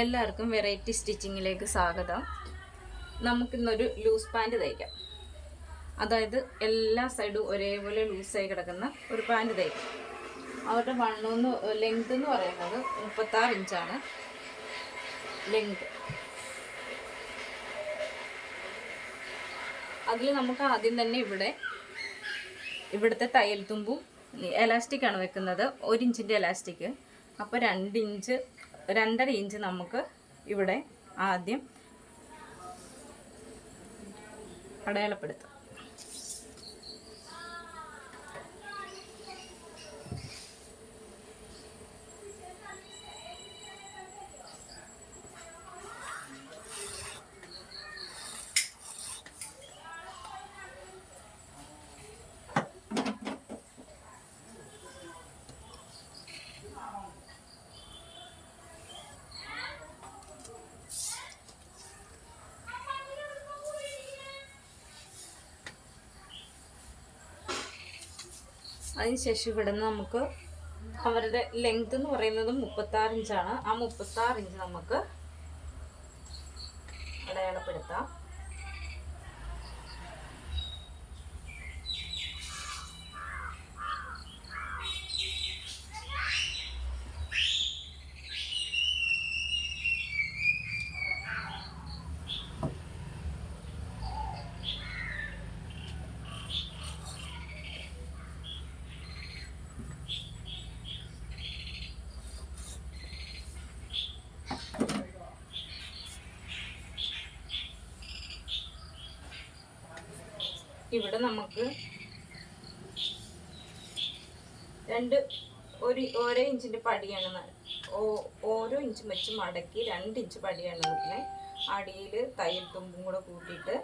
എല്ലാവർക്കും വെറൈറ്റി സ്റ്റിച്ചിങ്ങിലേക്ക് സ്വാഗതം. നമുക്കിന്നൊരു ലൂസ് പാന്റ് തയ്ക്കാം. അതായത് എല്ലാ സൈഡും ഒരേപോലെ ലൂസായി കിടക്കുന്ന ഒരു പാന്റ് തയ്ക്കാം. അവരുടെ വണ്ണമെന്ന് ലെങ്ത് എന്ന് പറയുന്നത് മുപ്പത്താറ് ഇഞ്ചാണ് ലെങ്ത് അതിൽ നമുക്ക് ആദ്യം തന്നെ ഇവിടെ ഇവിടുത്തെ തയ്യൽ തുമ്പും എലാസ്റ്റിക്കാണ് വെക്കുന്നത്. ഒരു ഇഞ്ചിന്റെ എലാസ്റ്റിക് അപ്പോൾ രണ്ട് ഇഞ്ച് രണ്ടര ഇഞ്ച് നമുക്ക് ഇവിടെ ആദ്യം അടയാളപ്പെടുത്താം അതിനുശേഷം ഇവിടെ നിന്ന് നമുക്ക് അവരുടെ ലെങ്ത് എന്ന് പറയുന്നത് മുപ്പത്താറ് ഇഞ്ചാണ് ആ മുപ്പത്താറ് ഇഞ്ച് നമുക്ക് ഇവിടെ നമുക്ക് രണ്ട് ഒരു ഓരോ ഇഞ്ചിന്റെ പടിയാണ് ഓരോ ഇഞ്ചും വെച്ച് മടക്കി രണ്ട് ഇഞ്ച് പടിയാണ് നോക്കുന്നത് അടിയിൽ തയ്യൽ തുമ്പും കൂടെ കൂട്ടിയിട്ട്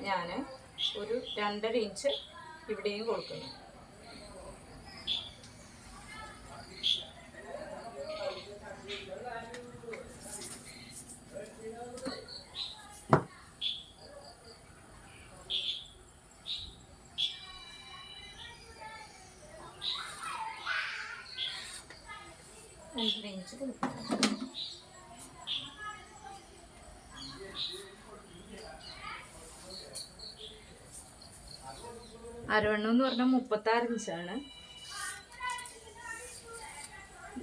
ഞാൻ ഒരു രണ്ടര ഇഞ്ച് ഇവിടെയും കൊടുക്കുന്നു രണ്ടര ഇഞ്ച് കൊടുക്കുന്നു അരവണ്ണം എന്ന് പറഞ്ഞാൽ മുപ്പത്താറ് ഇഞ്ചാണ്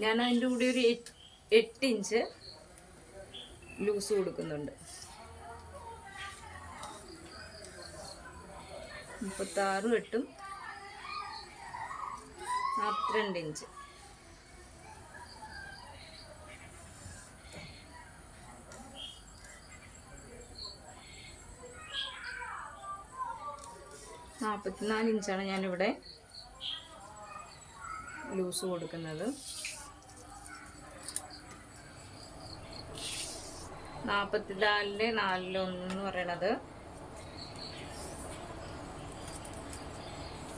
ഞാൻ അതിന്റെ കൂടെ ഒരു എട്ട് ഇഞ്ച് ലൂസ് കൊടുക്കുന്നുണ്ട്. മുപ്പത്താറും എട്ടും നാൽപ്പത്തിരണ്ട് ഇഞ്ച്. നാൽപ്പത്തിനാല് ഇഞ്ചാണ് ഞാനിവിടെ ലൂസ് കൊടുക്കുന്നത്. നാൽപ്പത്തിനാലിന്റെ നാലിലൊന്ന് എന്ന് പറയണത്.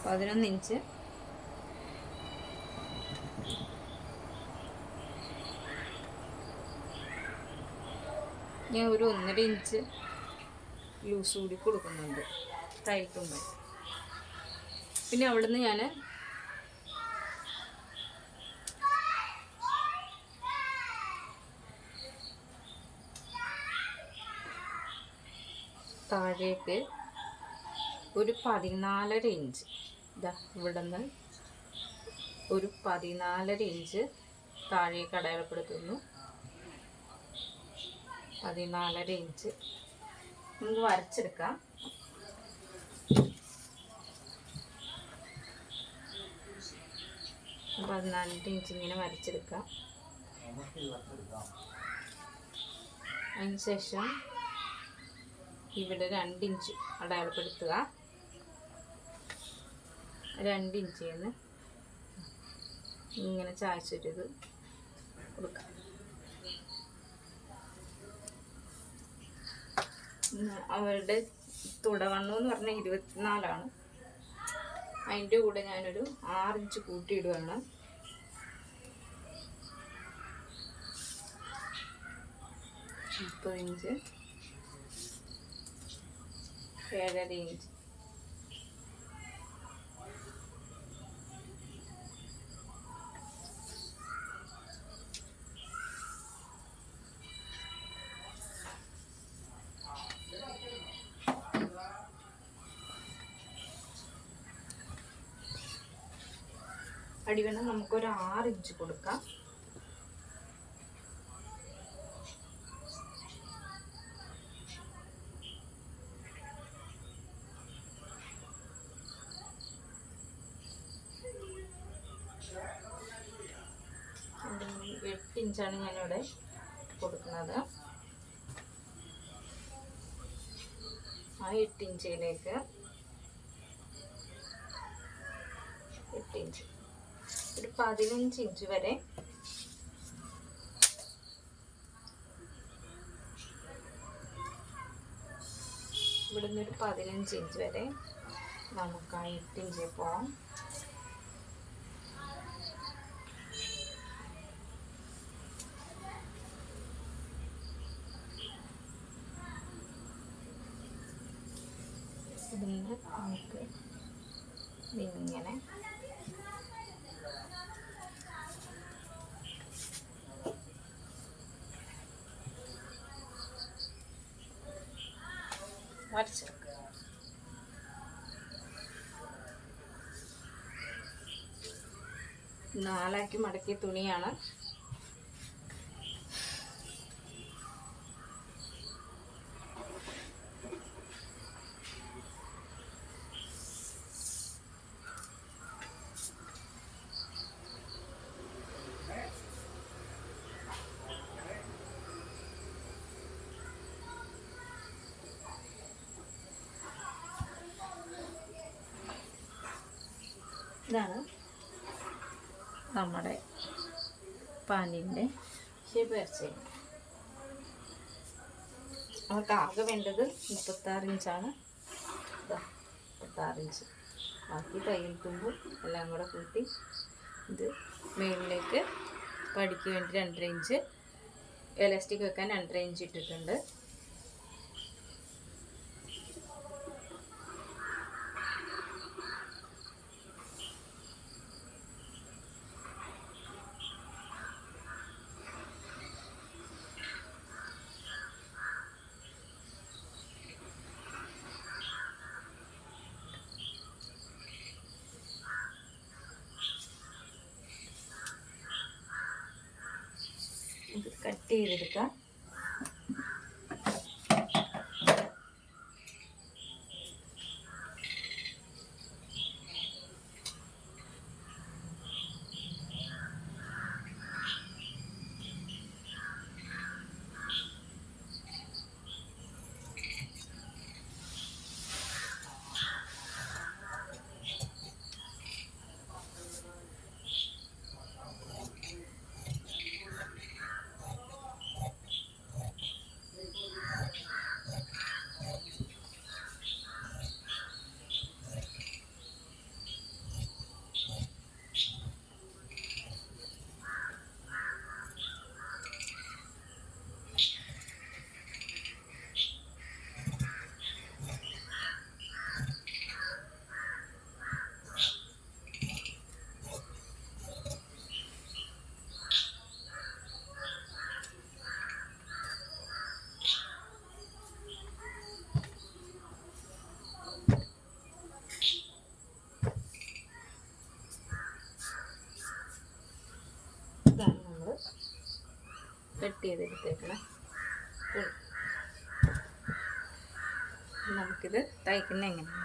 പതിനൊന്ന് ഇഞ്ച് ഞാൻ ഒരു ഒന്നര ഇഞ്ച് ലൂസ് കൂടി കൊടുക്കുന്നുണ്ട്. തയ്ക്കുമ്പോൾ പിന്നെ അവിടുന്ന് ഞാൻ താഴേക്ക് ഒരു പതിനാലര ഇഞ്ച്. ഇതാ ഇവിടുന്ന് ഒരു പതിനാലര ഇഞ്ച് താഴേക്ക് അടയാളപ്പെടുത്തുന്നു. പതിനാലര ഇഞ്ച്. നമുക്ക് വരച്ചെടുക്കാം. പതിനാലിന്റെ ഇഞ്ച് ഇങ്ങനെ വരച്ചെടുക്കാം അതിനുശേഷം ഇവിടെ രണ്ട് ഇഞ്ച് അടയാളപ്പെടുത്തുക. രണ്ട് ഇഞ്ചിൽ ഇങ്ങനെ ചായച്ചൊരിത് കൊടുക്കാം അവരുടെ തുടവണ്ണം എന്ന് പറഞ്ഞാൽ ഇരുപത്തിനാലാണ്. അതിന്റെ കൂടെ ഞാനൊരു ആറിഞ്ച് കൂട്ടിയിടുകയാണ് മുപ്പത് ഇഞ്ച് ഏഴര ഇഞ്ച് അടിവണ്ണം നമുക്കൊരു ആറ് ഇഞ്ച് കൊടുക്കാം. ഇഞ്ചാണ് ഞാനിവിടെ കൊടുക്കുന്നത്. ആ എട്ട് ഇഞ്ചിലേക്ക് എട്ട് ഇഞ്ച്. ഒരു പതിനഞ്ച് ഇഞ്ച് വരെ ഇവിടുന്ന് ഒരു പതിനഞ്ച് ഇഞ്ച് വരെ നമുക്ക് ആ എട്ട് ഇഞ്ച് പോവാം. ഇതിന് നമുക്ക് വരച്ചെടുക്കുക നാലാക്കി മടക്കിയ തുണിയാണ് ഇതാണ് നമ്മുടെ പാനിന്റെ ഷേപ്പ് നമുക്ക് ആകെ വേണ്ടത് മുപ്പത്താറ് ഇഞ്ചാണ്. മുപ്പത്താറ് ഇഞ്ച്. ബാക്കി തയ്യൽ തുമ്പും എല്ലാം കൂടെ കൂട്ടി ഇത് മേളിലേക്ക് പടിക്ക് വേണ്ടി രണ്ടര ഇഞ്ച് എലാസ്റ്റിക് വെക്കാൻ രണ്ടര ഇഞ്ച് ഇട്ടിട്ടുണ്ട് ഇത് കട്ട് ചെയ്തെടുക്കാം ഇതാണ് നമ്മൾ കട്ട് ചെയ്തെടുത്തേക്കണം നമുക്കിത് തയ്ക്കുന്ന എങ്ങനെയാണ്